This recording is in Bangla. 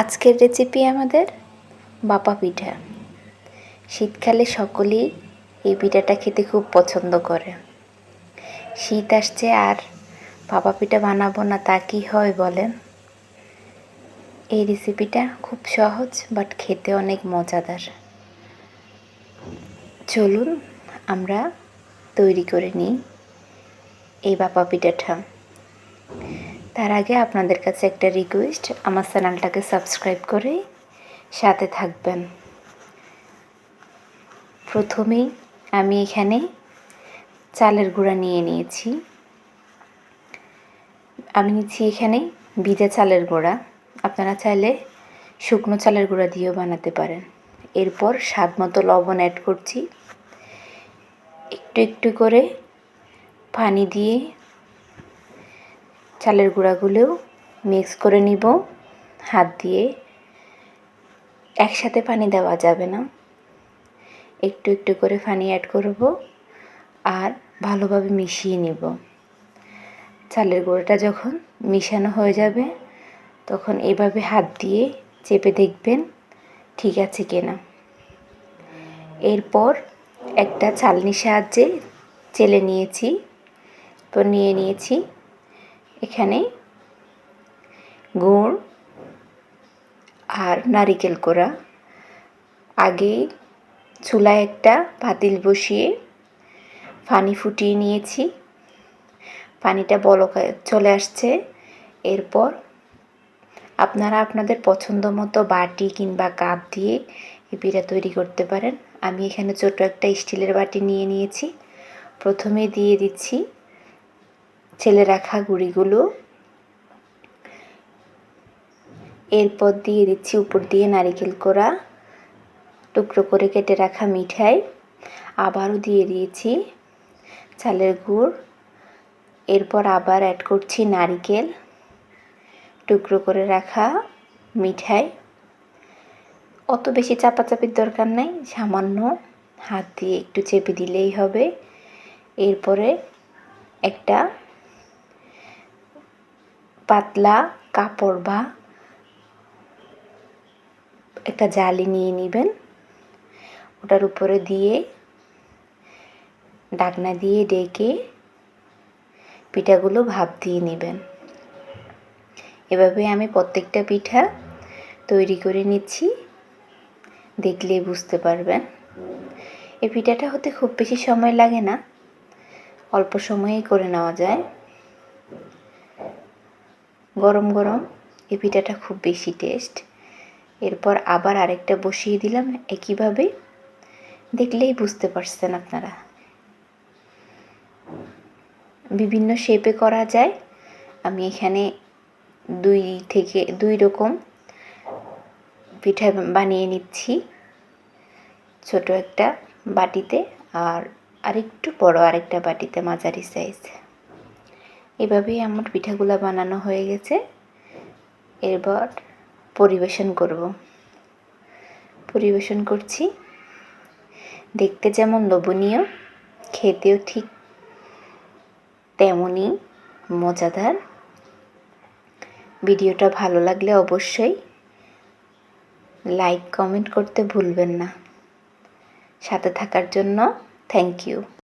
আজকের রেসিপি আমাদের বাপা পিঠা। শীতকালে সকলেই এই পিঠাটা খেতে খুব পছন্দ করে। শীত আসছে আর বাপা পিঠা বানাবো না তা কি হয় বলেন? এই রেসিপিটা খুব সহজ বাট খেতে অনেক মজাদার। চলুন আমরা তৈরি করে নিই এই বাপা পিঠাটা। তার আগে আপনাদের কাছে একটা রিকোয়েস্ট আমার চ্যানেলটাকে সাবস্ক্রাইব করে সাথে থাকবেন। প্রথমেই আমি এখানে চালের গুঁড়া নিয়ে নিয়েছি। আমি নিচ্ছি এখানে ভিজা চালের গুঁড়া। আপনারা চাইলে শুকনো চালের গুঁড়া দিয়েও বানাতে পারেন। এরপর স্বাদ মতো লবণ অ্যাড করছি। একটু একটু করে পানি দিয়ে চালের গুঁড়াগুলোও মিক্স করে নিব। হাত দিয়ে একসাথে পানি দেওয়া যাবে না। একটু একটু করে পানি অ্যাড করব আর ভালোভাবে মিশিয়ে নিব। চালের গুঁড়োটা যখন মিশানো হয়ে যাবে, তখন এভাবে হাত দিয়ে চেপে দেখবেন ঠিক আছে কিনা। এরপর একটা চালনির সাহায্যে চেলে নিয়েছি। তো নিয়ে নিয়েছি। এখানে গুড় আর নারিকেল কোড়া। আগে চুলায় একটা পাতিল বসিয়ে পানি ফুটিয়ে নিয়েছি। পানিটা বলক চলে আসছে। এরপর আপনারা আপনাদের পছন্দ মতো বাটি কিংবা কাপ দিয়ে এই পিঠা তৈরি করতে পারেন। আমি এখানে ছোট একটা স্টিলের বাটি নিয়ে নিয়েছি। প্রথমে দিয়ে দিচ্ছি ছেলে রাখা গুঁড়িগুলো। এরপর দিয়ে দিচ্ছি উপর দিয়ে নারিকেল কোড়া। টুকরো করে কেটে রাখা মিঠাই। আবারও দিয়ে দিয়েছি চালের গুড়। এরপর আবার অ্যাড করছি নারিকেল। টুকরো করে রাখা মিঠাই। অত বেশি চাপাচাপির দরকার নেই, সামান্য হাত দিয়ে একটু চেপে দিলেই হবে। এরপরে একটা পাতলা কাপড় বা একটা জালি নিয়ে নেবেন। ওটার উপরে দিয়ে ডাকনা দিয়ে ডেকে পিঠাগুলো ভাপ দিয়ে নেবেন। এভাবে আমি প্রত্যেকটা পিঠা তৈরি করে নিচ্ছি। দেখলেই বুঝতে পারবেন। এই পিঠাটা হতে খুব বেশি সময় লাগে না। অল্প সময়েই করে নেওয়া যায়। গরম গরম। এই পিঠাটা খুব বেশি টেস্ট এরপর আবার আরেকটা বসিয়ে দিলাম একইভাবে। দেখলেই বুঝতে পারছেন আপনারা। বিভিন্ন শেপে করা যায়। আমি এখানে দুই থেকে, দুই রকম পিঠা বানিয়ে নিচ্ছি। ছোট একটা বাটিতে আর আরেকটু বড় আরেকটা বাটিতে মাঝারি সাইজ এভাবেই আমার পিঠাগুলো বানানো হয়ে গেছে। এরপর পরিবেশন করব। পরিবেশন করছি। দেখতে যেমন লোভনীয়, খেতেও ঠিক তেমনই মজাদার। ভিডিওটা ভালো লাগলে অবশ্যই লাইক, কমেন্ট করতে ভুলবেন না। সাথে থাকার জন্য থ্যাংক ইউ।